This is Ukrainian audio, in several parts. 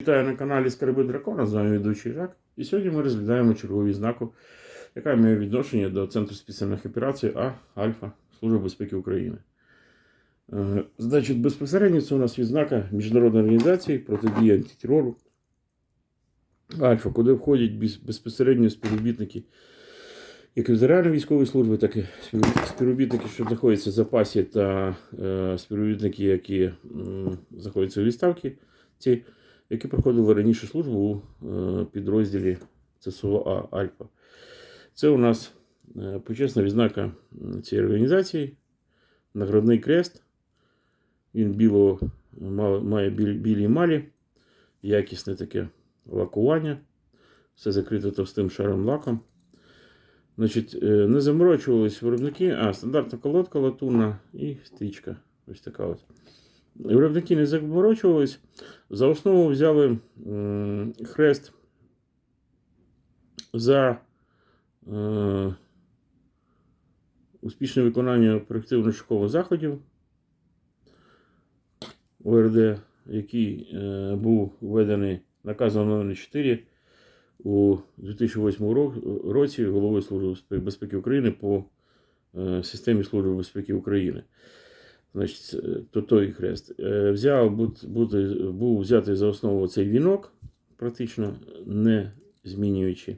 Вітаю на каналі Скарби Дракона, з вами ведучий Жак. І сьогодні ми розглядаємо чергову відзнаку, яка має відношення до Центру спеціальних операцій А Альфа Служби безпеки України. Е, Значить, безпосередньо це у нас відзнака Міжнародної організації протидії антитерору Альфа, куди входять безпосередньо співробітники як Федеральної військової служби, так і співробітники, що знаходяться в запасі, та е, співробітники, які знаходяться у відставці, ці, які проходили раніше службу у е, підрозділі ЦСО А Альфа. Це у нас е, почесна відзнака цієї організації, наградний крест. Він білого має білі, білі емалі, якісне таке лакування. Все закрите товстим шаром лаком. Значить, е, не заморочувались виробники, а стандартна колодка латунна і стрічка. Ось така от. Виробники не заморочувались. За основу взяли хрест за е, успішне виконання оперативно-шукових заходів ОРД, який е, був введений наказом номер 4 у 2008 році головою Служби безпеки України по е, системі Служби безпеки України. Значить, е, то той хрест. Е, Взяв, бути, був взятий за основу цей вінок, практично не змінюючи.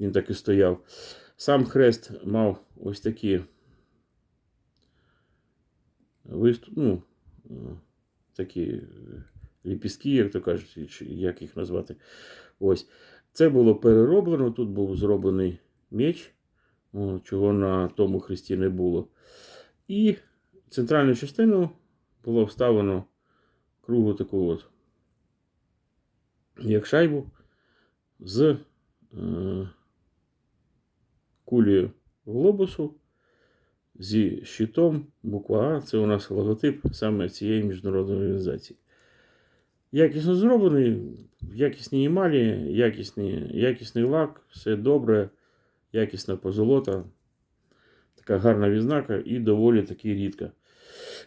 Він так і стояв. Сам хрест мав ось такі виступ, ну, е, такі ліпістки, як то кажуть, як їх назвати. Ось. Це було перероблено. Тут був зроблений меч, чого на тому хресті не було. І центральну частину було вставлено кругу таку от, як шайбу, з е, кулею глобусу, зі щитом, буква А. Це у нас логотип саме цієї міжнародної організації. Якісно зроблений, якісні емалі, якісні, якісний лак, все добре, якісна позолота. Така гарна відзнака і доволі таки рідка.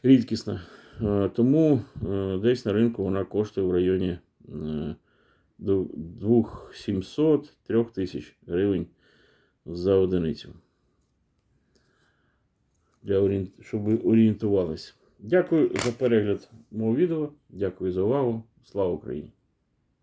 Рідкісна. Е, Тому е, десь на ринку вона коштує в районі 2700-3 тисяч гривень за одиницю. Для. Щоб ви. Дякую за перегляд мого відео. Дякую за увагу. Слава Україні!